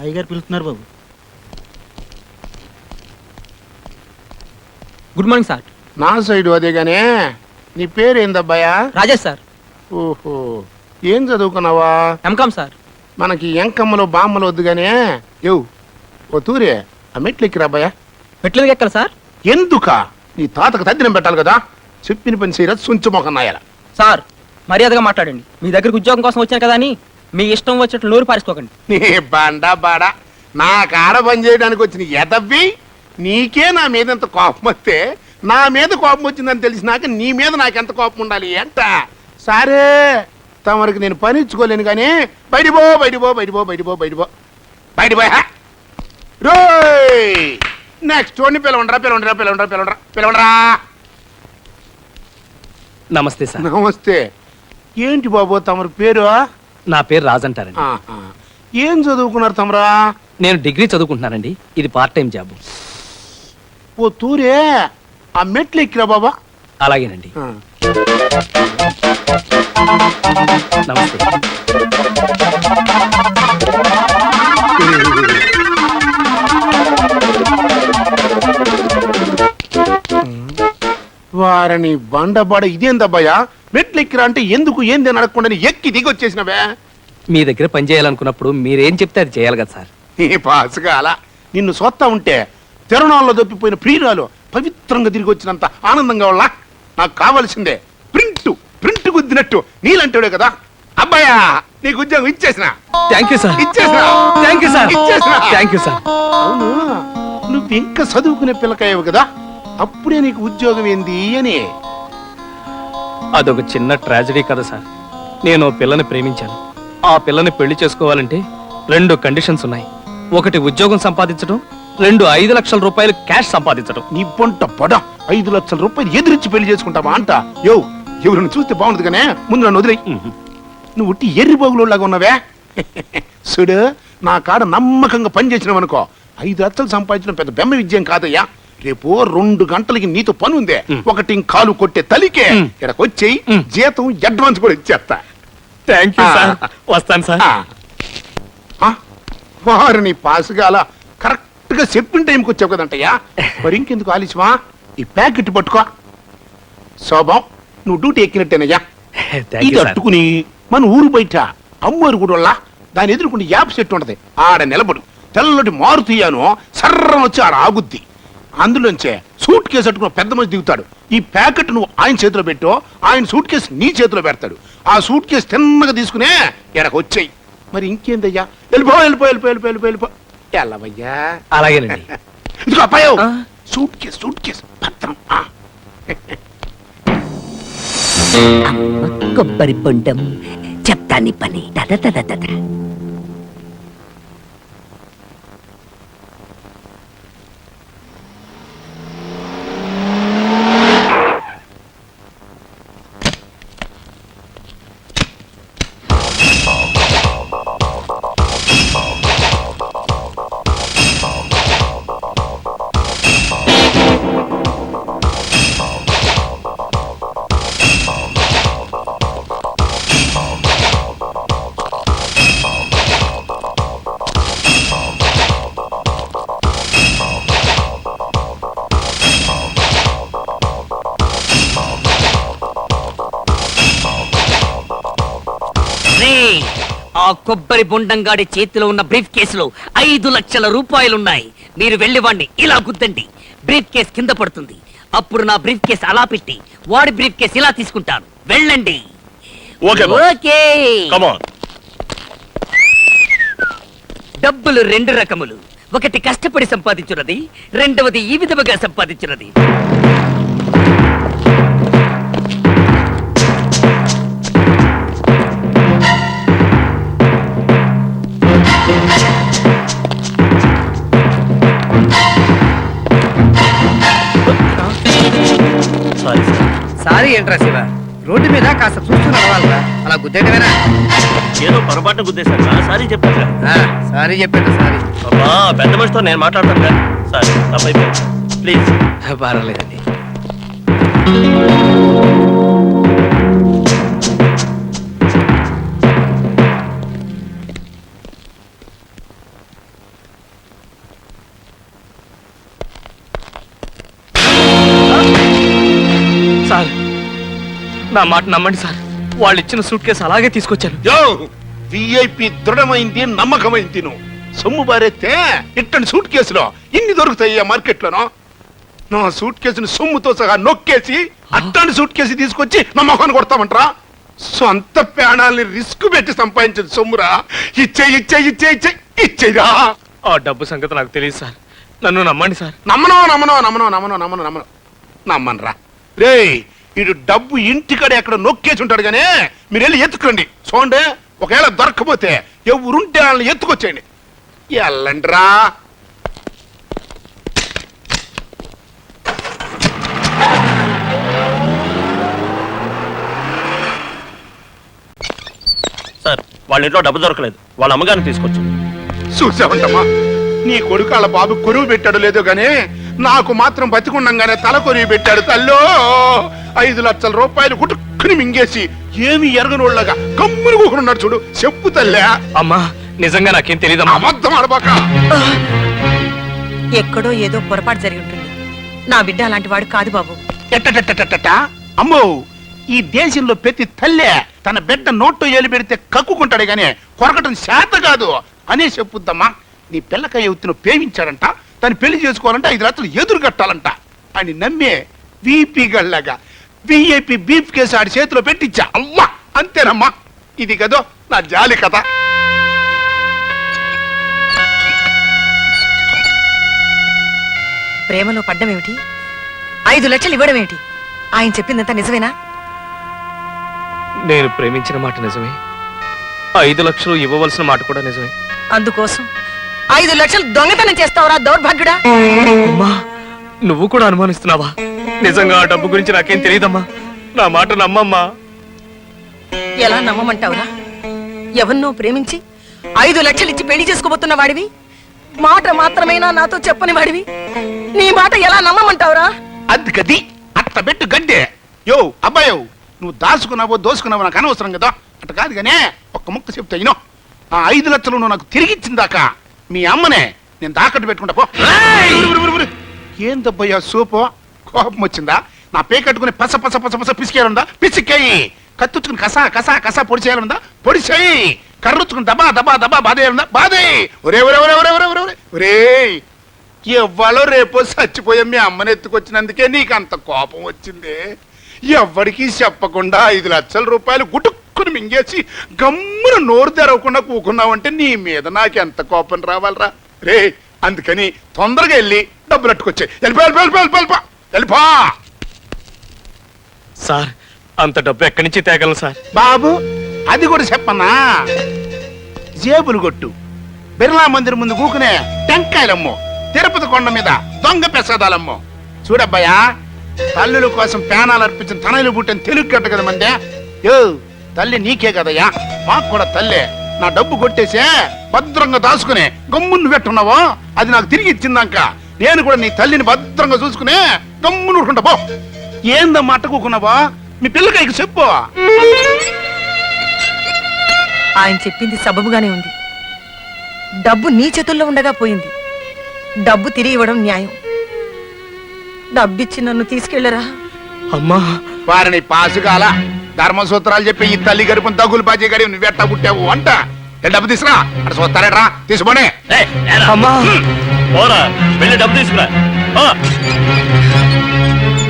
అయ్యగారు పిలుస్తున్నారు బాబు. Good morning sir. నా సైడు అదే గానే. నీ పేరు ఏందబ్బాయా రాజేష్ సార్. ఓహో ఏం చదువుకున్నావా? M Com sir. మనకి ఎంకమ్మలు బామ్మలు వద్దు గానే. యో ఓ తూరే ఆ మెట్లు ఎక్కిరా అబ్బాయా. మెట్ల ఎక్కాలి సార్? ఎందుక? నీ తాతకు తద్దినం పెట్టాలి కదా. చెప్పిన పని చేయరా సుంచు మొకన్నాయాల సార్ మర్యాదగా మాట్లాడండి. మీ దగ్గరకు ఉద్యోగం కోసం వచ్చాను కదా అని మీ ఇష్టం వచ్చినట్లు నోరు పారేసుకోకండి. నీ బండా బాడ. నా కాడ పని చేయడానికి వచ్చిన ఎదవ్వి నీకే నా మీద ఎంత కోపం వస్తే నా మీద కోపం వచ్చిందని తెలిసినాక నీ మీద నాకెంత కోపం ఉండాలి అంట. సరే తమరికి నేను పని ఇచ్చుకోలేను కానీ బయటిపో బయటిపో బయటిపో బయటిపో బయటిపో బయటిపోయా రోయ్! నెక్స్ట్ చూడండి పిలవండరా పిలవండరా పిలవండరా పిలవండరా పిలవండరా. నమస్తే సార్. నమస్తే. ఏంటి బాబు తమరి పేరు? నా పేరు రాజ్ అంటారండి. ఆహా. ఏం చదువుకున్నారు తమరా నేను డిగ్రీ చదువుకుంటున్నానండి. ఇది పార్ట్ టైం జాబ్ ఓ తూరే ఆ మెట్లు ఎక్కిరా బాబా. అలాగేనండి. ఆ. నమస్తే. వారని బండబాడ ఇదేందబ్బాయా? మెట్లు ఎక్కిరా అంటే ఎందుకు ఏంది అని అడగకుండా ఎక్కి దిగి వచ్చేసినవే మీ దగ్గర పని చేయాలనుకున్నప్పుడు మీరేం చెప్తే అది చేయాలి కదా సార్. పాసుగాల నిన్ను సొత్తా ఉంటే తిరణాల్లో దొప్పిపోయిన ప్రియురాలు పవిత్రంగా తిరిగి వచ్చినంత ఆనందంగా వాళ్ళ నాకు కావాల్సిందే ప్రింట్ ప్రింట్ గుద్దినట్టు. నీలంటాడే కదా. అబ్బాయా నీకు ఉద్యోగం ఇచ్చేసిన. థ్యాంక్ యూ సార్ ఇచ్చేసిన. థ్యాంక్ యూ సార్ ఇచ్చేసిన. థ్యాంక్ యూ సార్ అవును నువ్వు ఇంకా చదువుకునే పిల్లకాయవు కదా. అప్పుడే నీకు ఉద్యోగం ఏంది అని. అదొక చిన్న ట్రాజడీ కదా సార్. నేను ఓ పిల్లని ప్రేమించాను. ఆ పిల్లని పెళ్ళి చేసుకోవాలంటే రెండు కండిషన్స్ ఉన్నాయి. ఒకటి ఉద్యోగం సంపాదించడం రెండు ఐదు లక్షల రూపాయలు క్యాష్ సంపాదించడం. నీ పొంట పడ. ఐదు లక్షల రూపాయలు ఎదిరించి పెళ్ళి చేసుకుంటావా అంట. యో ఎవరిని చూస్తే బాగుండదు కానీ? ముందు నన్ను వదిలేయి. నువ్వు ఉట్టి ఎర్రి లాగా ఉన్నావే? చూడు నా కాడ నమ్మకంగా పని చేసినావు అనుకో. ఐదు లక్షలు సంపాదించడం పెద్ద బెమ్మ విజయం కాదయ్యా. రేపు రెండు గంటలకి నీతో పని ఉందే. ఒకటి కాలు కొట్టే తలికే. ఇక్కడికి వచ్చేయి. జీతం అడ్వాన్స్ కూడా ఇచ్చేస్తా థ్యాంక్ యూ సార్. వస్తాను సార్ ఆ. ఆ, వారిని పాసుగాల కరెక్ట్గా చెప్పిన టైంకి వచ్చావు కదంటయ్యా. మరి ఇంకెందుకు ఆలస్యమా? ఈ ప్యాకెట్ పట్టుకో. శోభం నువ్వు డ్యూటీ ఎక్కినట్టేనయ్యా. ఇది అట్టుకుని మన ఊరు బయట అమ్మోరు గుడి దాని ఎదురుకుంటే యాప్ చెట్టు ఉంటది. ఆడ నిలబడు. తెల్లటి మారుతీయాను సర్రం వచ్చి ఆడ ఆగుద్ది. అందులోంచే సూట్ కేసు అట్టుకున్న పెద్ద మనిషి దిగుతాడు. ఈ ప్యాకెట్ నువ్వు ఆయన చేతిలో పెట్టో ఆయన సూట్ కేసు నీ చేతిలో పెడతాడు. ఆ సూట్ కేసు తిన్నగా తీసుకునే ఎడకు వచ్చాయి. మరి ఇంకేందయ్యా? వెళ్ళిపో వెళ్ళిపో వెళ్ళిపో వెళ్ళిపో వెళ్ళిపో వెళ్ళిపో. ఎల్లవయ్యా. అలాగేనండి. ఇదిగో అబ్బాయో? Suit case suit case. భద్రం. ఆ. కొబ్బరి బొండం చెప్తాని పని. దద దద దద రే ఆ కొబ్బరి బొండంగాడి చేతిలో ఉన్న బ్రీఫ్ కేసులో ఐదు లక్షల రూపాయలున్నాయి. మీరు వెళ్ళి వాడిని ఇలా గుద్దండి. బ్రీఫ్ కేస్ కింద పడుతుంది. అప్పుడు నా బ్రీఫ్ కేస్ అలా పెట్టి వాడి బ్రీఫ్ కేస్ ఇలా తీసుకుంటాను. వెళ్ళండి. Okay boss. Okay. Come on. డబ్బులు రెండు రకములు. ఒకటి కష్టపడి సంపాదించున్నది రెండవది ఈ విధముగా సంపాదించున్నది సార్ ఏంట్రా శివ? రోడ్డు మీద కాస్త చూస్తూ నడవాలరా. అలా గుద్దేటమేనా? ఏదో పొరపాటు గుద్దేశాను సార్ సారీ చెప్పాను సార్ చెప్పాను సారీ. అబ్బా పెద్ద మనిషితో నేను మాట్లాడతాను సార్ సార్ తప్పైపోయింది. ప్లీజ్. పర్వాలేదండి నా మాట నమ్మండి సార్. వాళ్ళు ఇచ్చిన సూట్ కేసు అలాగే తీసుకొచ్చాను. యో విఐపి దృఢమైంది నమ్మకమైంది నువ్వు సొమ్ము బారెత్తే ఇట్టని సూట్ కేసులో ఇన్ని దొరుకుతాయి మార్కెట్లోనో. నా సూట్ కేసుని సొమ్ముతో సహా నొక్కేసి అట్టని సూట్ కేసు తీసుకొచ్చి నా మొహాన్ని కొడతామంటరా? సొంత ప్రాణాలని రిస్క్ పెట్టి సంపాదించిన సొమ్మురా? ఇచ్చే ఇచ్చే ఇచ్చే ఇచ్చే ఇచ్చేరా? ఆ డబ్బు సంగతి నాకు తెలియదు సార్. నన్ను నమ్మండి సార్. నమ్మనో నమ్మనో నమ్మనో నమ్మనో నమ్మనో నమ్మను నమ్మనరా. రే ఇడు డబ్బు ఇంటికడ ఎక్కడ నొక్కేసి ఉంటాడు కానీ మీరు వెళ్ళి ఎత్తుకోండి చూడండి ఒకవేళ దొరకపోతే ఎవరుంటే వాళ్ళని ఎత్తుకొచ్చేయండి. వెళ్ళండిరా సార్ వాళ్ళ ఇంట్లో డబ్బు దొరకలేదు. వాళ్ళ అమ్మగారిని తీసుకొచ్చు చూసామంటమ్మా నీ కొడుకు వాళ్ళ బాబు కొరువు పెట్టాడు లేదో గానీ నాకు మాత్రం బతికుండంగానే తల కొరివి పెట్టాడు తల్లో. ఐదు లక్షల రూపాయలు గుటుక్కుని మింగేసి ఏమి ఎరగనోళ్ళగా కమ్ముని కూకున్నాడు చూడు. చెప్పు తల్లే. అమ్మా నిజంగా నాకేం తెలియదమ్మా అబద్ధం ఆడబాక. ఎక్కడో ఏదో పొరపాటు జరిగి ఉంటుంది. నా బిడ్డ అలాంటి వాడు కాదు బాబు. ఎట్టటట్టటట అమ్మో ఈ దేశంలో ప్రతి తల్లే తన బిడ్డ నోట్లో ఏలు పెడితే కక్కుకుంటాడే గాని కొరకటం శాత కాదు. అనే చెప్పుద్దమ్మా. నీ పిల్లకాయ ఎత్తున ప్రేమించాడంట తను పెళ్ళి చేసుకోవాలంటే ఐదు లక్షలు ఎదురు కట్టాలంట. అని నమ్మే వీపీ గళ్ళగా విఐపి బీఫ్ కేసు ఆడి చేతిలో పెట్టించా. అమ్మా అంతేనమ్మా. ఇది కదో నా జాలి కథ. ప్రేమలో పడ్డమేమిటి ఐదు లక్షలు ఇవ్వడం ఏమిటి? ఆయన చెప్పిందంతా నిజమేనా? నేను ప్రేమించిన మాట నిజమే. ఐదు లక్షలు ఇవ్వవలసిన మాట కూడా నిజమే. అందుకోసం ఐదు లక్షలు దొంగతనం చేస్తావురా దౌర్భాగ్యుడా? అమ్మా నువ్వు కూడా అనుమానిస్తున్నావా? నిజంగా ఆ డబ్బు గురించి నాకేం తెలియదమ్మా. నా మాట నమ్మమ్మా. ఎలా నమ్మమంటావురా? ఎవరినో ప్రేమించి ఐదు లక్షలు ఇచ్చి పెళ్ళి చేసుకోబోతున్న వాడివి? మాట మాత్రమేనా నాతో చెప్పని వాడివి? నీ మాట ఎలా నమ్మమంటావురా? అది గది అట్ట పెట్టు గడ్డే. యో అబ్బాయో నువ్వు దాచుకున్నావో దోసుకున్నావో నాకు అనవసరం కదా? అట్ట కాదు కానీ ఒక్క ముక్క చెప్తా ఇనో ఆ ఐదు లక్షలు నువ్వు నాకు తిరిగి ఇచ్చిందాక మీ అమ్మనే నేను తాకట్టు పెట్టుకుంటా పో. ఉరు. ఏందబ్బయ్యా సూపు? కోపం వచ్చిందా? నా పే కట్టుకుని పస పస పస పస పిసికేయాలందా? పిసికేయి. కత్తుచ్చుకుని కసా కసా కసా పొడి చేయాలందా పొడి చేయి కర్రుచ్చుకుని దబా దబా దబా బాధేయాలందా? బాధే. ఒరే ఒరే ఒరే ఒరే ఒరే ఒరే ఒరే. ఒరే. ఎవ్వలో రేపో చచ్చిపోయే మీ అమ్మని ఎత్తుకొచ్చినందుకే నీకు అంత కోపం వచ్చింది. ఎవ్వడికి చెప్పకుండా ఐదు లక్షల రూపాయలు గుటుక్కుని మింగేసి గమ్మున నోరు తెరవకుండా కూకున్నావంటే నీ మీద నాకు ఎంత కోపం రావాలరా? రే అందుకని తొందరగా వెళ్ళి డబ్బులు అట్టుకొచ్చే వెళ్ళిపో వెళ్ళిపో వెళ్ళిపో వెళ్ళిపో వెళ్ళిపో. వెళ్ళిపో. సార్ అంత డబ్బు ఎక్కడి నుంచి తేగలను సార్? బాబు అది కూడా చెప్పనా? జేబులు కొట్టు. బిర్లా మందిర్ ముందు కూకునే టెంకాయలమ్మో. తిరుపతి కొండ మీద దొంగ ప్రసాదాలమ్మో. చూడబ్బాయా తల్లుల కోసం పేనాలు అర్పించిన తనలు పుట్టిన తెలుగు కట్ట కదా మందే. యో తల్లి నీకే కదయ్యా? మాకు కూడా తల్లే. నా డబ్బు కొట్టేసే భద్రంగా దాచుకునే గమ్మును పెట్టున్నావో? అది నాకు తిరిగి ఇచ్చిందాక. నేను కూడా నీ తల్లిని భద్రంగా చూసుకునే గమ్మును ఊరుకుంటా పో. ఏందమ్మా అట్టకూకున్నావా మీ పిల్లకాయకి చెప్పు. ఆయన చెప్పింది సబబుగానే ఉంది. డబ్బు నీ చేతుల్లో ఉండగా పోయింది. డబ్బు తిరిగి ఇవ్వడం న్యాయం. డబ్బిచ్చి నన్ను తీసుకెళ్ళరా అమ్మా. వారిని పాసుగాల. ధర్మసూత్రాలు చెప్పి ఈ తల్లి గడుపుని తగులు బాజీ గడి నువ్వెట్టా పుట్టావు అంట. డబ్బు తీసురా అక్కడ చూస్తారేట్రా ఏరా. అమ్మా. పోరా. వెళ్ళి డబ్బు తీసుకురా. ఆ.